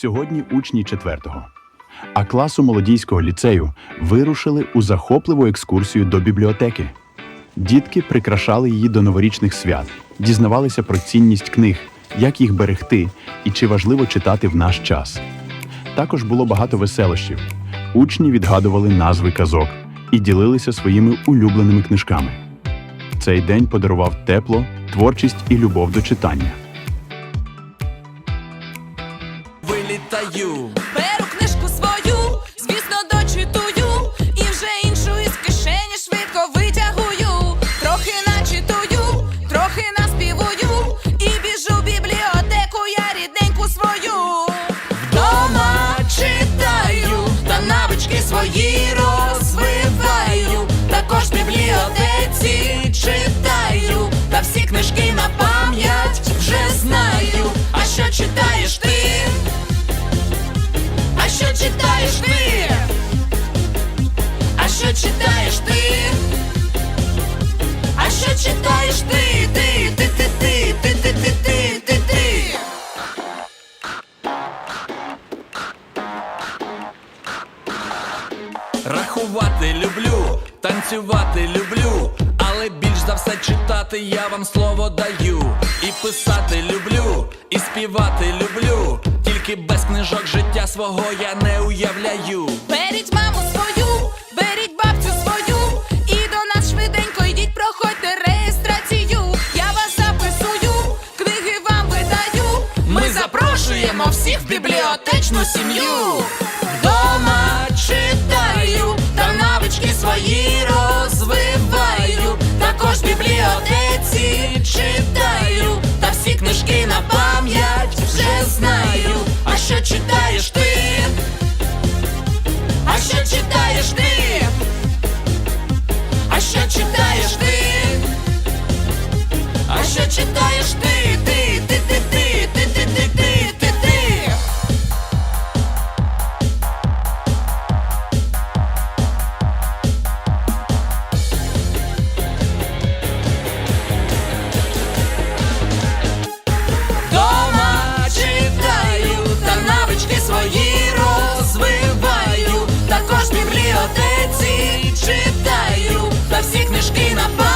Сьогодні учні четвертого, а класу молодійського ліцею вирушили у захопливу екскурсію до бібліотеки. Дітки прикрашали її до новорічних свят, дізнавалися про цінність книг, як їх берегти і чи важливо читати в наш час. Також було багато веселощів. Учні відгадували назви казок і ділилися своїми улюбленими книжками. Цей день подарував тепло, творчість і любов до читання. Вилітаю, Беру книжку свою, звісно, дочитую, і вже іншу із кишені швидко витягую. Трохи начитую, трохи наспівую, і біжу в бібліотеку, я рідненьку свою. Вдома читаю, та навички свої розвиваю. Також в бібліотеці читаю, та всі книжки на пам'ять вже знаю. А що читаєш ти? Що читаєш ти? А що читаєш ти? А що читаєш ти? Ти, ти, ти, ти, ти, ти, ти, ти, ти, ти. рахувати люблю, танцювати люблю, але більш за все читати я вам слово даю. І писати люблю, і співати люблю. Тільки без книжок життя свого я не уявляю. Беріть маму свою, беріть бабцю свою, і до нас швиденько йдіть, проходьте реєстрацію. Я вас записую, книги вам видаю. Ми запрошуємо всіх в бібліотечну сім'ю. Вдома читаю, та навички свої розвиваю. Також в бібліотеці читаю, навички свої розвиваю. Також в бібліотеці читаю, та всі книжки на